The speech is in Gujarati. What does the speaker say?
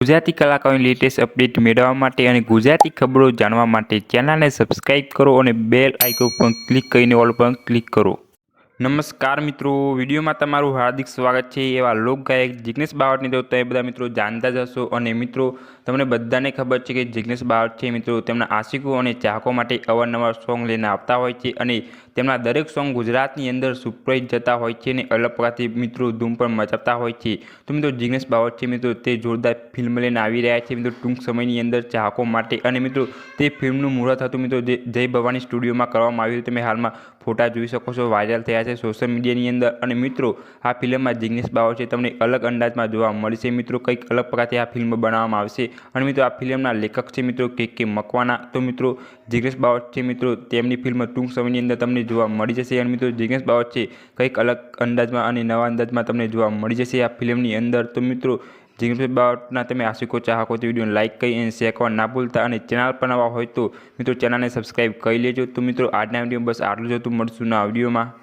ગુજરાતી કલાકારોની લેટેસ્ટ અપડેટ મેળવવા માટે અને ગુજરાતી ખબરો જાણવા માટે ચેનલને સબસ્ક્રાઇબ કરો અને બેલ આઇકોન પર ક્લિક કરીને ઓલ પર ક્લિક કરો. નમસ્કાર મિત્રો, વિડીયોમાં તમારું હાર્દિક સ્વાગત છે એવા લોકગાયક જિગ્નેશ બાવટની તો તમે બધા મિત્રો જાણતા જ હશો અને મિત્રો, તમને બધાને ખબર છે કે જિગ્નેશ બાવટ છે મિત્રો, તેમના આશિકો અને ચાહકો માટે અવારનવાર સોંગ લઈને આવતા હોય છે અને તેમના દરેક સોંગ ગુજરાતની અંદર સુપરહિટ જતા હોય છે અને અલગ મિત્રો ધૂમ પણ મચાવતા હોય છે. તો મિત્રો, જિગ્નેશ બાવટ છે મિત્રો, તે જોરદાર ફિલ્મ લઈને આવી રહ્યા છે મિત્રો, ટૂંક સમયની અંદર ચાહકો માટે અને મિત્રો, તે ફિલ્મનું મુહૂર્ત હતું મિત્રો, જે જય ભવાની સ્ટુડિયોમાં કરવામાં આવ્યું તમે હાલમાં ફોટા જોઈ શકો છો વાયરલ થયા છે સોશિયલ મીડિયાની અંદર. અને મિત્રો, આ ફિલ્મમાં જિગ્નેશ બાવળ છે, તમને અલગ અંદાજમાં જોવા મળશે. મિત્રો, કંઈક અલગ પ્રકારથી આ ફિલ્મ બનાવવામાં આવશે. અને મિત્રો, આ ફિલ્મના લેખક છે મિત્રો કે કે મકવાના તો મિત્રો, જિગ્નેશ બાવટ છે મિત્રો, તેમની ફિલ્મ ટૂંક સમયની અંદર તમને જોવા મળી જશે. અને મિત્રો, જિગ્નેશ બાવટ છે, કંઈક અલગ અંદાજમાં અને નવા અંદાજમાં તમને જોવા મળી જશે આ ફિલ્મની અંદર. તો મિત્રો જિગ્નેશ બાવળના તમે આશિકો ચાહકો તો વિડીયોને લાઇક કરી અને શેર કરવા ના ભૂલતા અને ચેનલ પર નવા હોય તો મિત્રો ચેનલને સબસ્ક્રાઈબ કરી લેજો તો મિત્રો આજના વીડિયો બસ આટલું જ હતું મળશું ના વિડીયોમાં